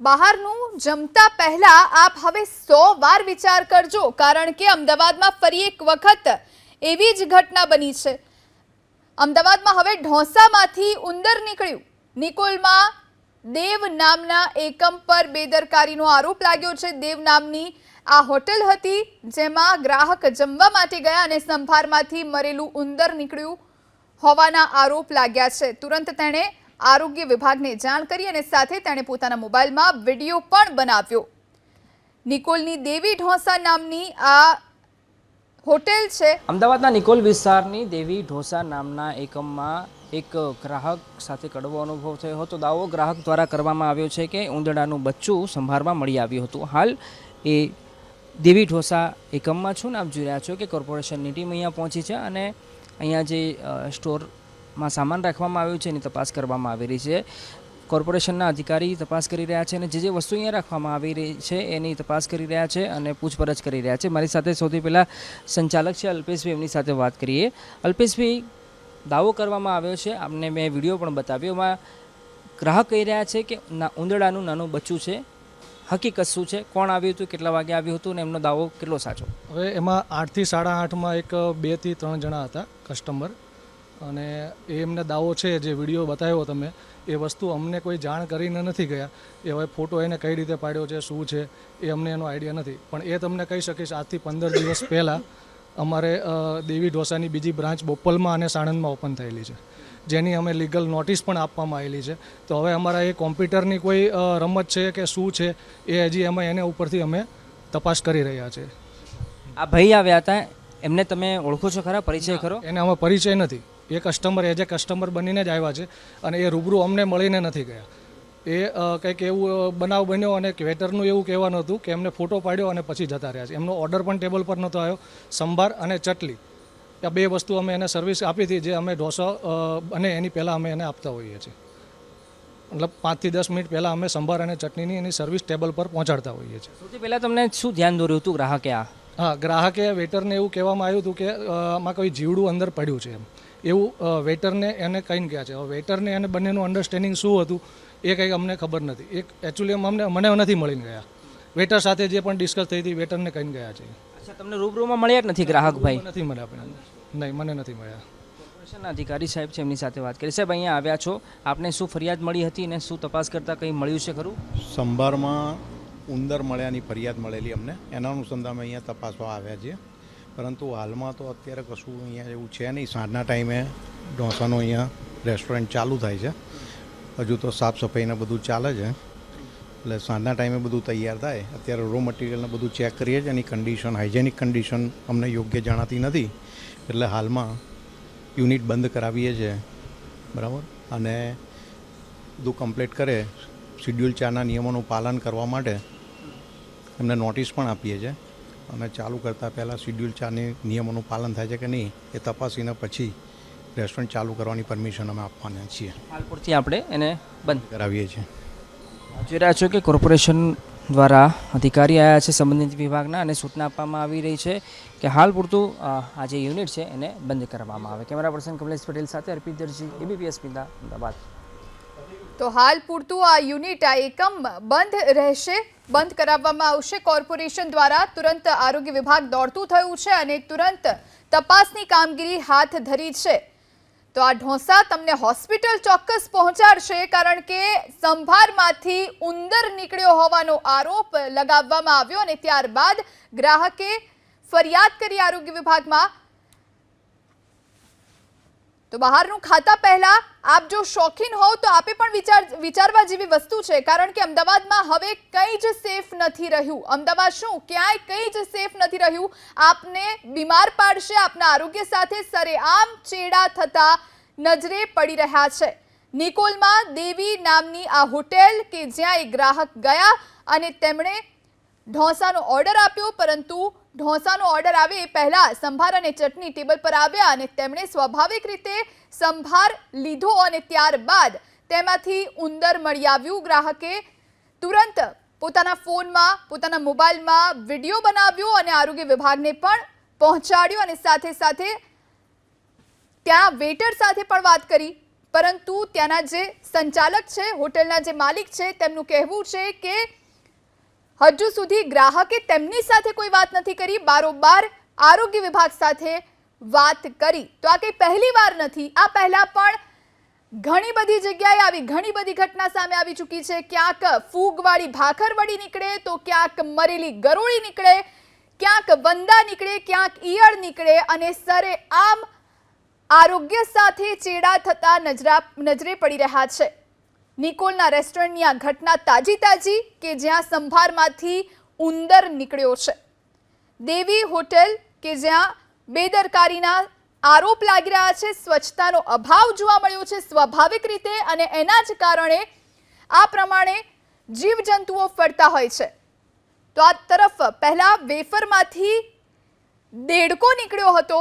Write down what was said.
બહારનું જમતા પહેલા આપ હવે સો વાર વિચાર કરજો, કારણ કે અમદાવાદમાં ફરી એક વખત એવી જ ઘટના બની છે. અમદાવાદમાં હવે ઢોસામાંથી ઉંદર નીકળ્યું. નિકોલમાં દેવ નામના એકમ પર બેદરકારીનો આરોપ લાગ્યો છે. દેવ નામની આ હોટેલ હતી જેમાં ગ્રાહક જમવા માટે ગયા અને સંભારમાંથી મરેલું ઉંદર નીકળ્યું હોવાના આરોપ લાગ્યા છે. તુરંત તેણે આરોગ્ય વિભાગને જાણ કરી અને સાથે તેણે પોતાના મોબાઈલમાં વીડિયો પણ બનાવ્યો. નિકોલની દેવી ઢોસા નામની આ હોટેલ છે. અમદાવાદના નિકોલ વિસ્તારની દેવી ઢોસા નામના એકમમાં એક ગ્રાહક સાથે કડવો અનુભવ થયો હતો. દાવો ગ્રાહક દ્વારા કરવામાં આવ્યો છે કે ઉંદડાનું બચ્ચું સંભારમાં મળી આવ્યું હતું. હાલ એ દેવી ઢોસા એકમમાં છું ને આપ જોઈ રહ્યા છો કે કોર્પોરેશનની ટીમ અહીંયા પહોંચી છે અને અહીંયા જે અ, સ્ટોરમાં સામાન રાખવામાં આવ્યો છે એની તપાસ કરવામાં આવી રહી છે. કોર્પોરેશનના અધિકારી તપાસ કરી રહ્યા છે અને જે જે વસ્તુ અહીંયા રાખવામાં આવી રહી છે એની તપાસ કરી રહ્યા છે અને પૂછપરછ કરી રહ્યા છે. મારી સાથે સૌથી પહેલાં સંચાલક છે અલ્પેશભાઈ, એમની સાથે વાત કરીએ. અલ્પેશભાઈ, દાવો કરવામાં આવ્યો છે. આપને મેં વીડિયો પણ બતાવ્યો. એમાં ગ્રાહક કહી રહ્યા છે કે ના ઉંદડાનું નાનું બચ્ચું છે. હકીકત શું છે? કોણ આવ્યું હતું? કેટલા વાગે આવ્યું હતું? અને એમનો દાવો કેટલો સાચો? હવે એમાં આઠથી સાડા આઠમાં એક બેથી ત્રણ જણા હતા કસ્ટમર અને એ એમને દાવો છે જે વીડિયો બતાવ્યો તમે એ વસ્તુ અમને કોઈ જાણ કરીને નથી ગયા એ હવે ફોટો એને કઈ રીતે પાડ્યો છે શું છે એ અમને એનો આઈડિયા નથી. પણ એ તમને કહી શકીશ આજથી પંદર દિવસ પહેલાં અમારે દેવી ઢોસાની બીજી બ્રાન્ચ બોપલમાં અને સાણંદમાં ઓપન થયેલી છે. જેની અમે લીગલ નોટિસ પણ આપવામાં આવેલી છે. તો હવે અમારા એ કોમ્પ્યુટરની કોઈ રમત છે કે શું છે એ હજી અમે એને ઉપરથી અમે તપાસ કરી રહ્યા છીએ આ ભાઈ આવ્યા હતા એમને તમે ઓળખો છો ખરા? પરિચય ખરો? એને અમે પરિચય નથી. એ કસ્ટમર એઝ એ કસ્ટમર બનીને જ આવ્યા છે અને એ રૂબરૂ અમને મળીને નથી ગયા. એ કંઈક એવું બનાવ બન્યો અને વેટરનું એવું કહેવાનું હતું કે એમને ફોટો પાડ્યો અને પછી જતા રહ્યા છે. એમનો ઓર્ડર પણ ટેબલ પર નહોતો આવ્યો. સંભાર અને ચટલી. આ બે વસ્તુ અમે એને સર્વિસ આપી હતી જે અમે ઢોસા અને એની પહેલાં અમે એને આપતા હોઈએ છીએ. મતલબ પાંચથી દસ મિનિટ પહેલાં અમે સંભાર અને ચટણીની એની સર્વિસ ટેબલ પર પહોંચાડતા હોઈએ છીએ. સૌથી પહેલાં તમને શું ધ્યાન દોર્યું હતું ગ્રાહકે આ? હા ગ્રાહકે વેટરને એવું કહેવામાં આવ્યું હતું કે આમાં કોઈ જીવડું અંદર પડ્યું છે એમ. એવું વેટરને એને કહીને ગયા છે. હવે વેટરને એને બંનેનું અન્ડરસ્ટેન્ડિંગ શું હતું એ કંઈક અમને ખબર નથી. એક એકચ્યુઅલી અમને મને નથી મળીને ગયા. વેટર સાથે જે પણ ડિસ્કસ થઈ હતી વેટરને કહીને ગયા છે. અચ્છા તમને રૂબરૂમાં મળ્યા જ નથી ગ્રાહક ભાઈ? નથી મળ્યા આપણે નહીં મને નથી મળ્યા. કોર્પોરેશનના અધિકારી સાહેબ છે એમની સાથે વાત કરી. સાહેબ અહીંયા આવ્યા છો. આપને શું ફરિયાદ મળી હતી અને શું તપાસ કરતાં કંઈ મળ્યું છે ખરું? સંભારમાં ઉંદર મળ્યાની ફરિયાદ મળેલી અમને. એના અનુસંધાને અહીંયા તપાસવા આવ્યા છીએ. પરંતુ હાલમાં તો અત્યારે કશું અહીંયા એવું છે નહીં. સાંજના ટાઈમે ઢોસાનું અહીંયા રેસ્ટોરન્ટ ચાલુ થાય છે. હજુ તો સાફ સફાઈને બધું ચાલે છે. એટલે સાંજના ટાઈમે બધું તૈયાર થાય. અત્યારે રો મટીરિયલને બધું ચેક કરીએ છીએ એની કન્ડિશન હાઇજેનિક કન્ડિશન અમને યોગ્ય જણાતી નથી. એટલે હાલમાં યુનિટ બંધ કરાવીએ છીએ. બરાબર? અને બધું કમ્પ્લીટ કરે શિડ્યુલ ચારના નિયમોનું પાલન કરવા માટે એમને નોટિસ પણ આપીએ છીએ. અને ચાલુ કરતાં પહેલાં શિડ્યુલ ચારની નિયમોનું પાલન થાય છે કે નહીં એ તપાસીને પછી રેસ્ટોરન્ટ ચાલુ કરવાની પરમિશન અમે આપવાના છીએ. હાલપુરથી આપણે એને બંધ કરાવીએ છીએ. જોઈ રહ્યા છો કે કોર્પોરેશન દ્વારા અધિકારી આવ્યા છે સંબંધિત વિભાગના અને સૂચના આપવામાં આવી રહી છે કે હાલ પૂરતું આ જે યુનિટ છે એને બંધ કરવામાં આવે. કેમેરા પર્સન કમલેશ પટેલ સાથે અર્પિત દરજી એબીપીએસ પિંદા અમદાવાદ. તો હાલ પૂરતું આ યુનિટ, આ એકમ બંધ રહેશે. બંધ કરાવવામાં આવશે. કોર્પોરેશન દ્વારા તુરંત આરોગ્ય વિભાગ દોડતું થયું છે અને તુરંત તપાસની કામગીરી હાથ ધરી છે. તો આ ઢોસા તમને હોસ્પિટલ ચોક્કસ પહોંચાડશે કારણ કે સંભારમાંથી ઉંદર નીકળ્યો હોવાનો આરોપ લગાવવામાં આવ્યો અને ત્યારબાદ ગ્રાહકે ફરિયાદ કરી આરોગ્ય વિભાગમાં તો બહારનું ખાતા પહેલા આપ જો શોખીન હોવ તો આપે પણ વિચાર વિચારવા જેવી વસ્તુ છે. કારણ કે અમદાવાદમાં હવે કંઈ જ સેફ નથી રહ્યું. અમદાવાદ શું? ક્યાંય કંઈ જ સેફ નથી રહ્યું. આપને બીમાર પાડશે, આપના આરોગ્ય સાથે સરેઆમ ચેડા થતા નજરે પડી રહ્યા છે. નિકોલમાં દેવી નામની આ હોટેલ કે જ્યાં એ ગ્રાહક ગયા અને તેમણે ઢોસાનો ઓર્ડર આપ્યો, પરંતુ ઢોસાનો ઓર્ડર આવે એ પહેલાં સંભાર અને ચટણી ટેબલ પર આવ્યા અને તેમણે સ્વાભાવિક રીતે સંભાર લીધો અને ત્યારબાદ તેમાંથી ઉંદર મળી આવ્યું. ગ્રાહકે તુરંત પોતાના ફોનમાં, પોતાના મોબાઈલમાં વીડિયો બનાવ્યો અને આરોગ્ય વિભાગને પણ પહોંચાડ્યો અને સાથે સાથે ત્યાં વેટર સાથે પણ વાત કરી. પરંતુ ત્યાંના જે સંચાલક છે, હોટેલના જે માલિક છે, તેમનું કહેવું છે કે હજુ સુધી ગ્રાહકે તેમની સાથે કોઈ વાત નથી કરી, બારોબાર આરોગ્ય વિભાગ સાથે વાત કરી. તો આ કંઈ પહેલી વાર નથી. આ પહેલાં પણ ઘણી બધી જગ્યાએ આવી, ઘણી બધી ઘટના સામે આવી ચૂકી છે. ક્યાંક ફૂગવાળી ભાખર વળી નીકળે, તો ક્યાંક મરેલી ગરોળી નીકળે, ક્યાંક વંદા નીકળે, ક્યાંક ઈયળ નીકળે અને સરે આમ આરોગ્ય સાથે ચેડા થતા નજરા, નજરે પડી રહ્યા છે. નિકોલના રેસ્ટોરન્ટની આ ઘટના તાજી તાજી કે જ્યાં સંભારમાંથી ઉંદર નીકળ્યો છે? દેવી હોટેલ કે જ્યાં બેદરકારીના આરોપ લાગી રહ્યા છે, સ્વચ્છતાનો અભાવ જોવા મળ્યો છે સ્વાભાવિક રીતે અને એના જ કારણે આ પ્રમાણે જીવજંતુઓ ફરતા હોય છે. તો આ તરફ પહેલાં વેફરમાંથી દેડકો નીકળ્યો હતો